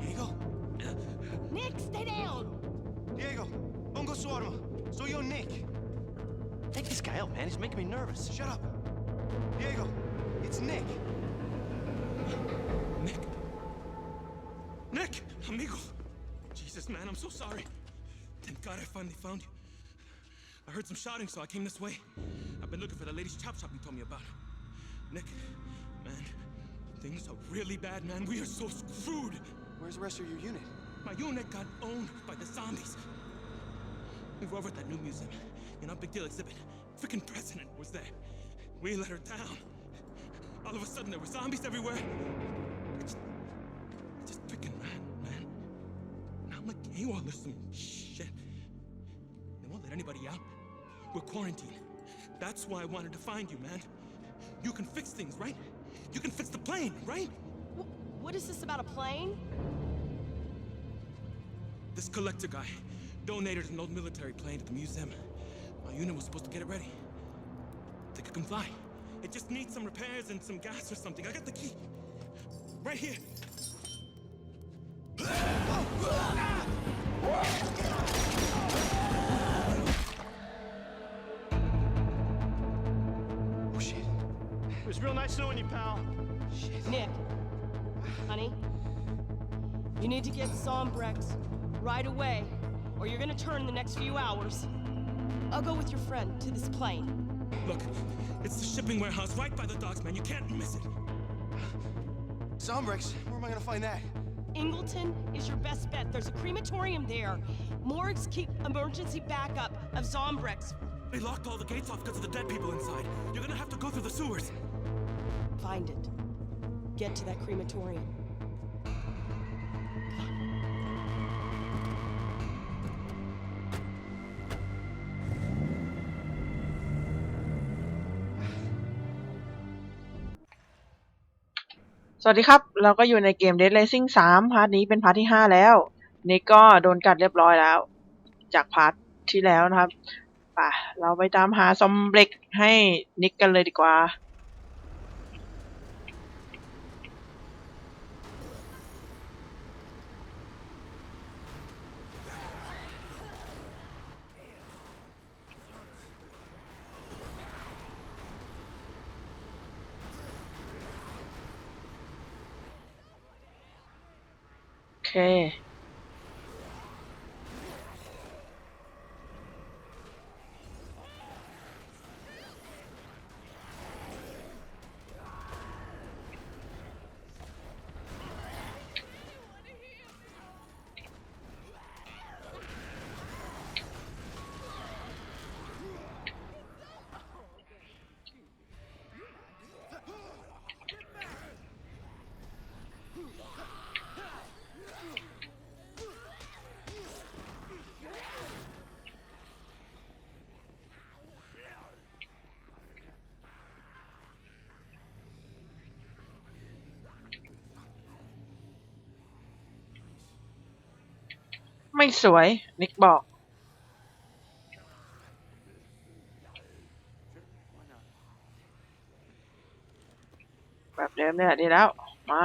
Diego? Nick, stay down! Diego, Nick. Take this guy out, man. He's making me nervous. Shut up. Diego, it's Nick. Nick. Nick! Amigo! Jesus, man, I'm so sorry. Thank God I finally found you. I heard some shouting, so I came this way. I've been looking for the lady's chop shop you told me about. Nick, man, things are really bad, man. We are so screwed. Where's the rest of your unit? My unit got owned by the zombies. We were over at that new museum. You know, big deal exhibit. Freaking president was there. We let her down. All of a sudden, there were zombies everywhere. It's just freaking mad, man. Now I'm like, well, there's some shit. They won't let anybody out. We're quarantined. That's why I wanted to find you, man. You can fix things, right? You can fix the plane, right? Wh- What is this about a plane? This collector guy donated an old military plane to the museum. My unit was supposed to get it ready. Think it can fly. It just needs some repairs and some gas or something. I got the key. Right here. Real nice knowing you, pal. Nick, honey, you need to get Zombrex right away, or you're gonna turn in the next few hours. I'll go with your friend to this plane. Look, it's the shipping warehouse right by the docks, man. You can't miss it. Zombrex, where am I gonna find that? Ingleton is your best bet. There's a crematorium there. Morgues keep emergency backup of Zombrex. They locked all the gates off because of the dead people inside. You're gonna have to go through the sewers. Find it. Get to that crematorium.. สวัสดีครับ เราก็อยู่ในเกม Dead Rising 3 พาร์ทนี้เป็นพาร์ทที่ 5 แล้วนิกก็โดนกัดเรียบร้อยแล้ว จากพาร์ทที่แล้วนะครับ ป่ะ เราไปตามหาซอมเบล็กให้นิกกันเลยดีกว่า โไม่สวย นิกบอก แบบเดิมเนี่ยดีแล้ว มา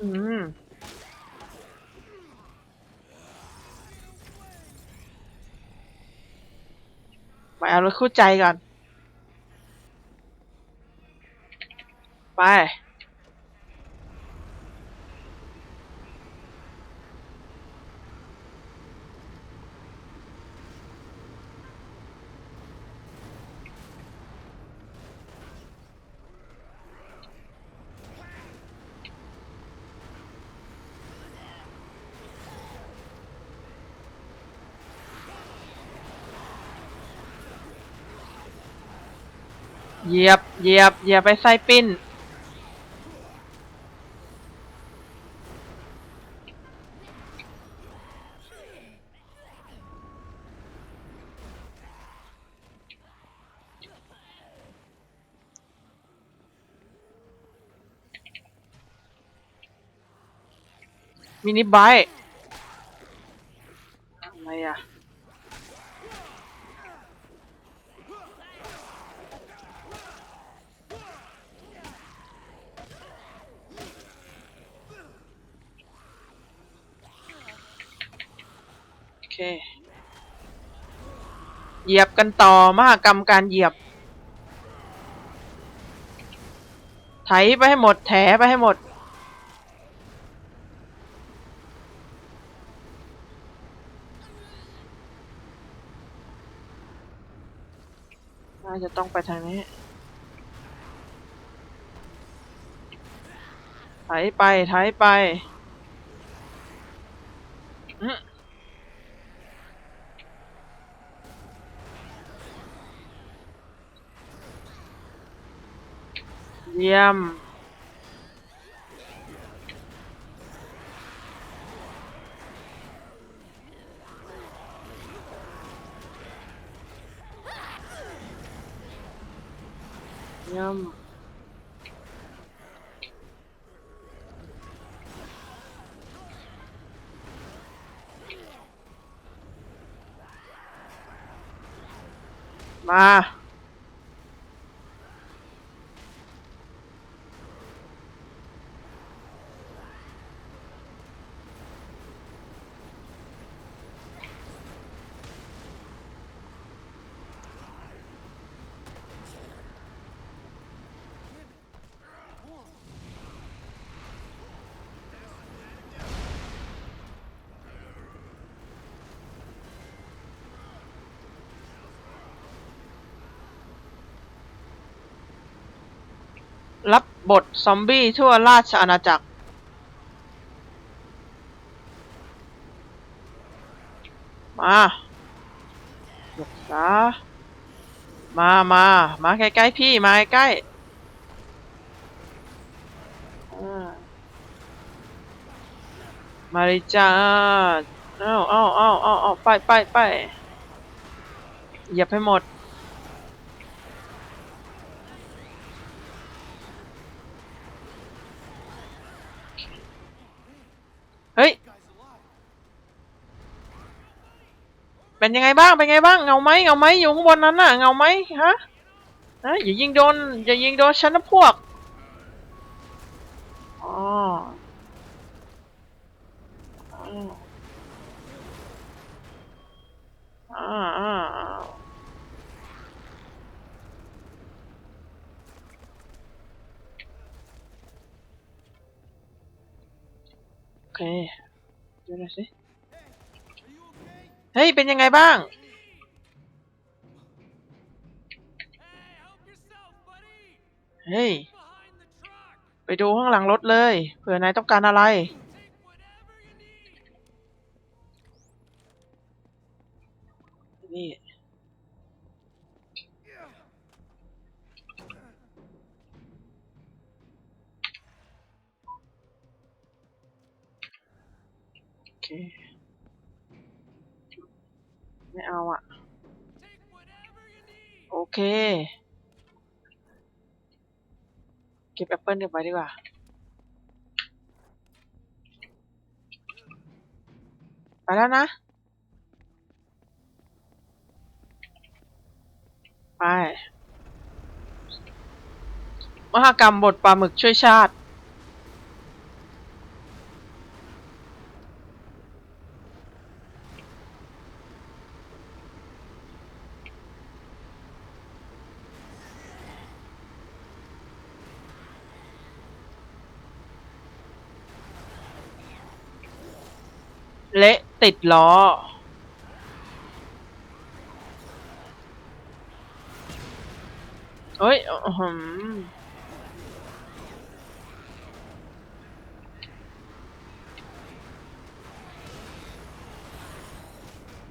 อืม ไปเอารถคู่ใจก่อน ไป เหยียบเหยียบเหยียบไปไส้ปิ้น มินิไบค์ ยียบกันต่อมหากรรมการเหยียบ ไถไปให้หมด แถไปให้หมด น่าจะต้องไปทางนี้ ไถไป ไถไป เยี่ยม เยี่ยม มา รั บทซอมบี้ทั่วราชอาณาจักร มาหยกษามา มา มาใกล้ๆพี่ มาใกล้มาเลยจ้าเอ้าเอ้าเอ้าเอ้าเอ้าไปไปไปเหยียบให้หมด เป็นยังไงบ้าง เป็นไงบ้าง เงาไหมเงาไหมอยู่ข้างบนนั้นน่ะ เงาไหมฮะฮะอย่ายิงโดน อย่ายิงโดนฉันนะพวก อ๋ออ่าอ่าโอเคดูหน่อยสิ เฮ้ย เป็นยังไงบ้าง เฮ้ย ไปดูข้างหลังรถเลย เผื่อนายต้องการอะไร นี่ โอเค ไม่เอาอะโอเค เก็บแอปเปิลเก็บไว้ดีกว่า ไปแล้วนะ ไป มหากรรมบทปลาหมึกช่วยชาติ ติดล้อ เฮ้ยอื้อหือ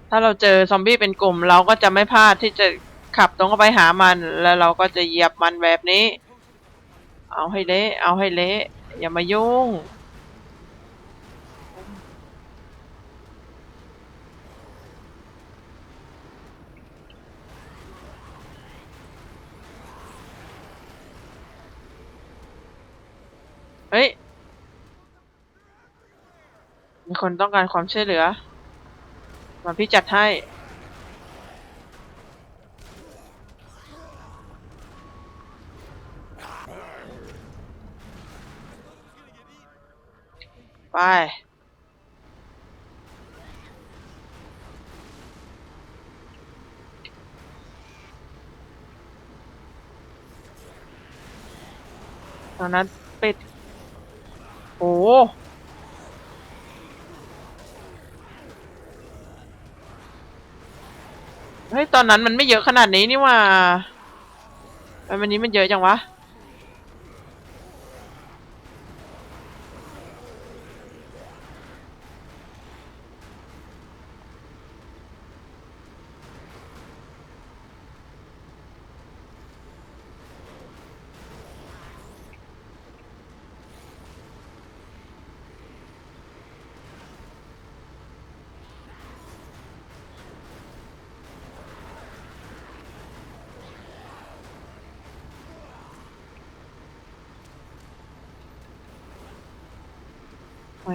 ถ้าเราเจอซอมบี้เป็นกลุ่ม เราก็จะไม่พลาดที่จะขับตรงเข้าไปหามัน แล้วเราก็จะเหยียบมันแบบนี้ เอาให้เละ เอาให้เละ อย่ามายุ่ง เฮ้ย มี คนต้องการความช่วยเหลือ มาพี่จัดให้ ไป ตอนนั้นปิด โอ้ เฮ้ยตอนนั้นมันไม่เยอะขนาดนี้นี่หว่าทำไมวันนี้มันเยอะจังวะ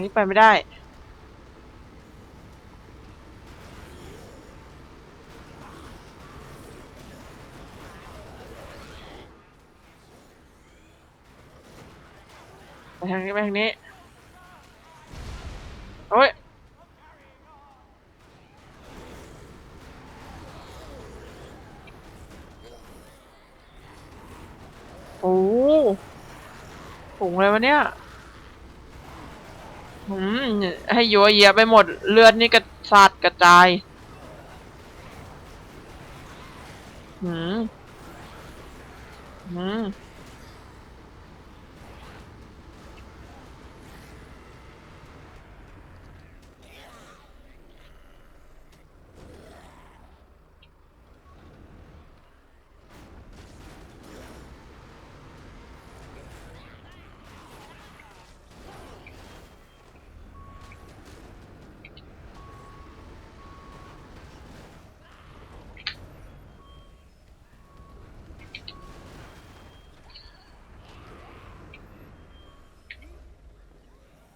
นี้ไปไม่ได้ ไปทางนี้ไปทางนี้โอ้ยโอ้โหถุงอะไรวะเนี่ย อืมให้ยัวเยียไปหมดเลือดนี่กระสาดกระจายอืมอืม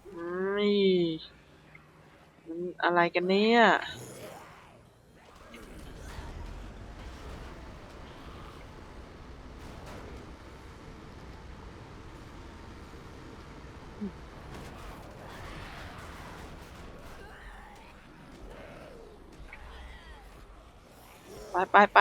อืมนี่มัน อะไรกันเนี่ยไปไปไป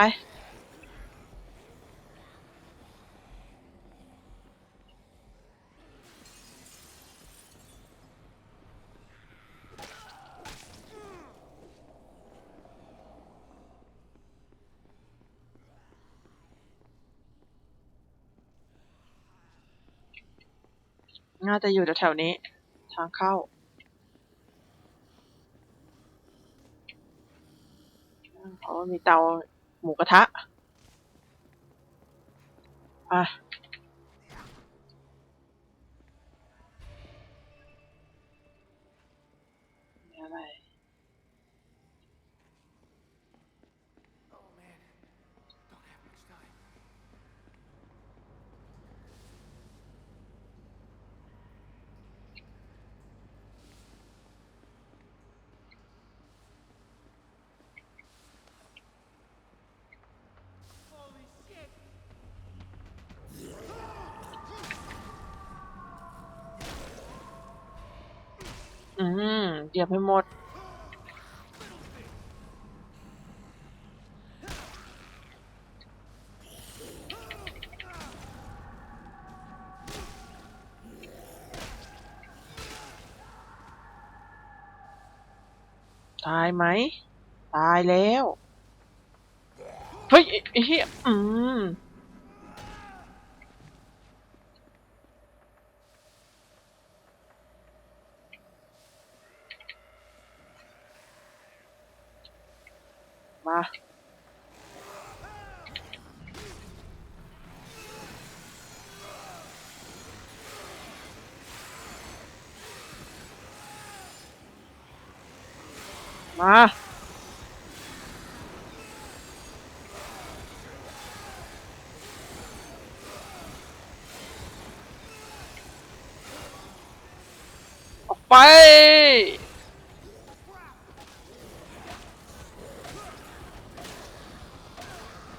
น่าจะอยู่แถวๆนี้ ทางเข้า เพราะว่ามีเตาหมูกระทะ อะ เหยียบให้หมด ตายไหม ตายแล้ว เฮ้ยไอ้ไอ้เฮียอืม ออกไป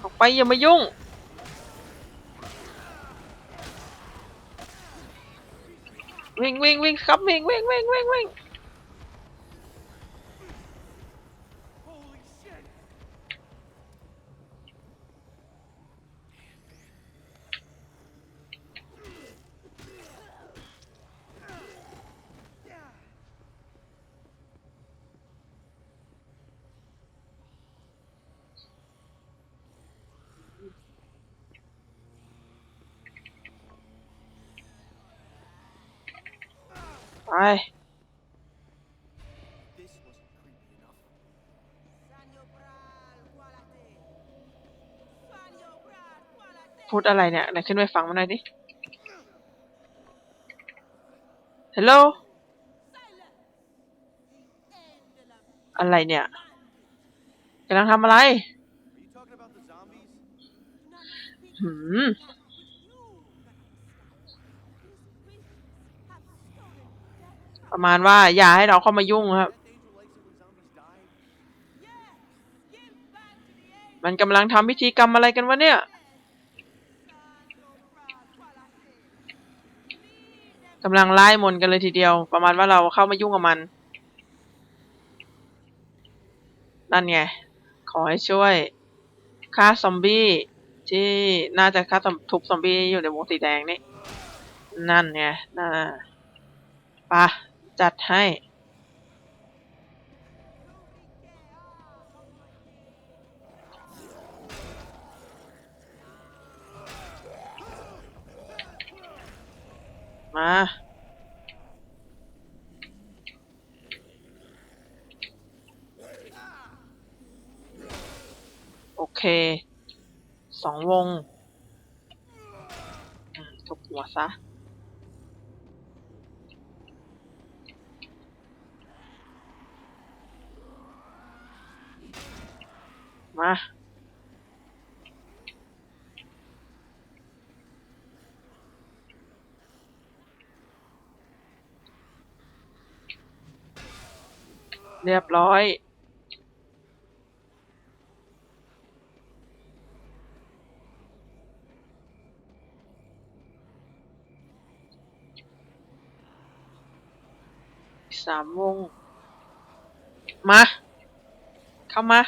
ออกไปอย่ามายุ่ง วิ่งวิ่งวิ่งครับวิ่งวิ่งวิ่งวิ่งวิ่ง ไปพูดอะไรเนี่ยไหนขึ้นไปฟังมันหน่อยดิฮัลโหลอะไรเนี่ยกำลังทำอะไรหืม ประมาณว่าอย่าให้เราเข้ามายุ่งครับ มันกำลังทำพิธีกรรมอะไรกันวะเนี่ย กำลังไล่มนกันเลยทีเดียว ประมาณว่าเราเข้ามายุ่งกับมัน นั่นไง ขอให้ช่วยฆ่าซอมบี้ที่น่าจะฆ่าทุบซอมบี้อยู่ในวงสีแดงนี่ นั่นไงน่าปะ จัดให้มา โอเค สองวง ทุบหัวซะ มา เรียบร้อย สามวง มา เข้ามา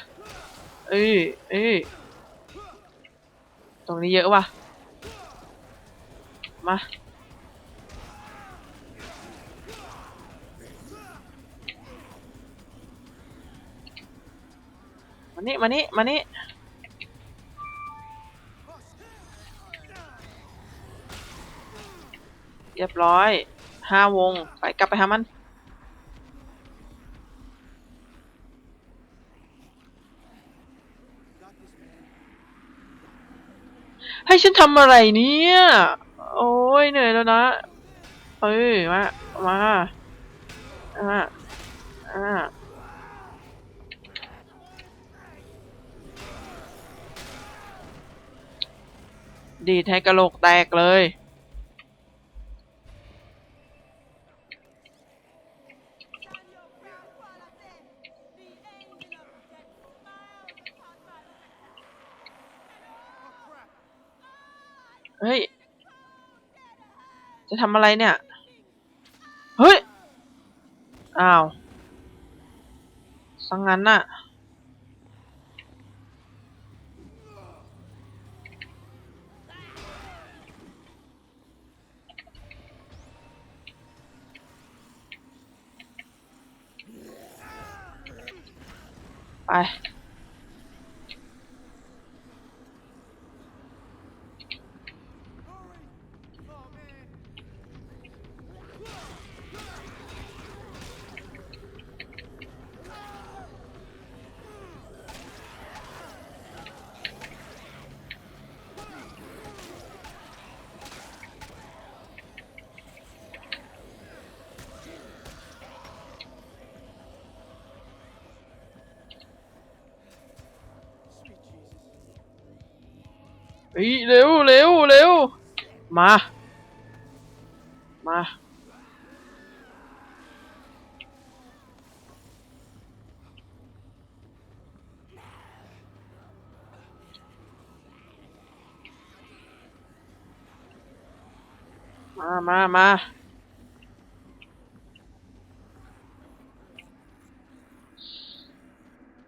เอ้ยเอ้ยตรงนี้เยอะว่ะ มา นี่มานี่มานี่เรียบร้อยห้าวง ไปกลับไปหามัน ให้ฉันทำอะไรเนี่ย โอ้ยเหนื่อยแล้วนะเฮ้ย มา มา อ่า อ่า ดีดให้กระโหลกแตกเลย เฮ้ย จะทำอะไรเนี่ย เฮ้ย อ้าวสังงั้นน่ะ ไเฮ้ยเร็วเร็วเร็วมา มา มามามา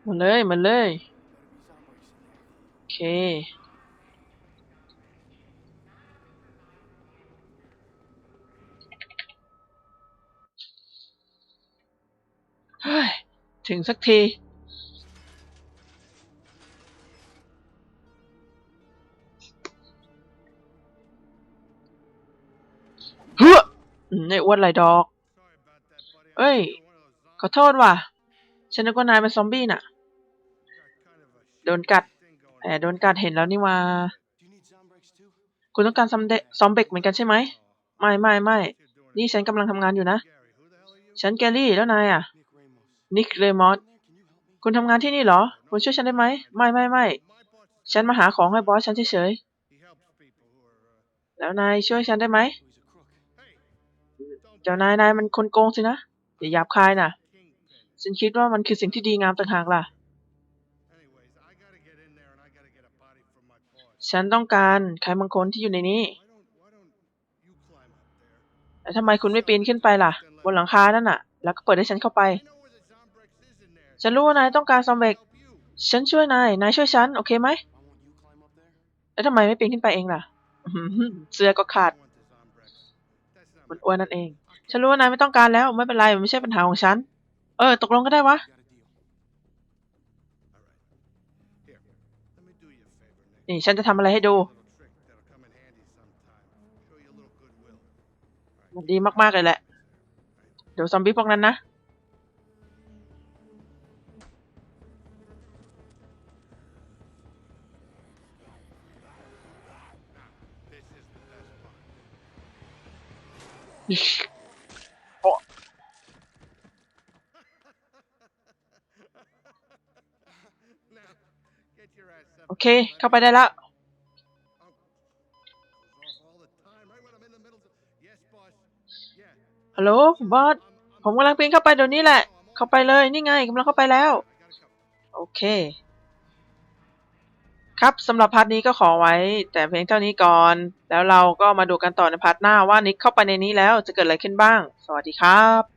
มาเลยมาเลย โอเค ถึงสักทีเฮ้อในอ้วนไหลดอก เอ้ย ขอโทษว่ะ ฉันนึกว่านายเป็นซอมบี้น่ะ โดนกัดแหมโดนกัดเห็นแล้วนี่ว่าคุณต้องการซอมเดซอมเบกเหมือนกันใช่ไหม ไม่ไม่ไม่ นี่ฉันกำลังทำงานอยู่นะ ฉันแกลลี่แล้วนายอะ นิกเลมอสคุณทำงานที่นี่เหรอ คุณช่วยฉันได้ไหม ไม่ไม่ไม่ ฉันมาหาของให้บอสฉันเฉยๆ แล้วนายช่วยฉันได้ไหม เจ้านายนายมันคนโกงสินะ อย่าหยาบคายนะฉันคิดว่ามันคือสิ่งที่ดีงามต่างหากล่ะ ฉันต้องการใครบางคนที่อยู่ในนี้ แล้วทำไมคุณไม่ปีนขึ้นไปล่ะ บนหลังคานั่นน่ะ แล้วก็เปิดให้ฉันเข้าไป ฉันรู้ว่านายต้องการซอมเบกฉันช่วยนาย นายช่วยฉัน โอเคไหม แล้วทำไมไม่ปีนขึ้นไปเองล่ะ เสื้อก็ขาด มันอ้วนนั่นเอง ฉันรู้ว่านายไม่ต้องการแล้ว ไม่เป็นไร มันไม่ใช่ปัญหาของฉัน เออ ตกลงก็ได้วะ นี่ฉันจะทำอะไรให้ดู มันดีมากๆเลยแหละ เดี๋ยวซอมบี้พวกนั้นนะ โอเค เข้าไปได้แล้วฮัลโหลบอสผมกำลังปีนเข้าไปเดี๋ยวนี้แหละ เข้าไปเลย นี่ไงกำลังเข้าไปแล้ว โอเค ครับสำหรับพาร์ทนี้ก็ขอไว้ แต่เพียงเท่านี้ก่อน แล้วเราก็มาดูกันต่อในพาร์ทหน้าว่านิกเข้าไปในนี้แล้วจะเกิดอะไรขึ้นบ้าง สวัสดีครับ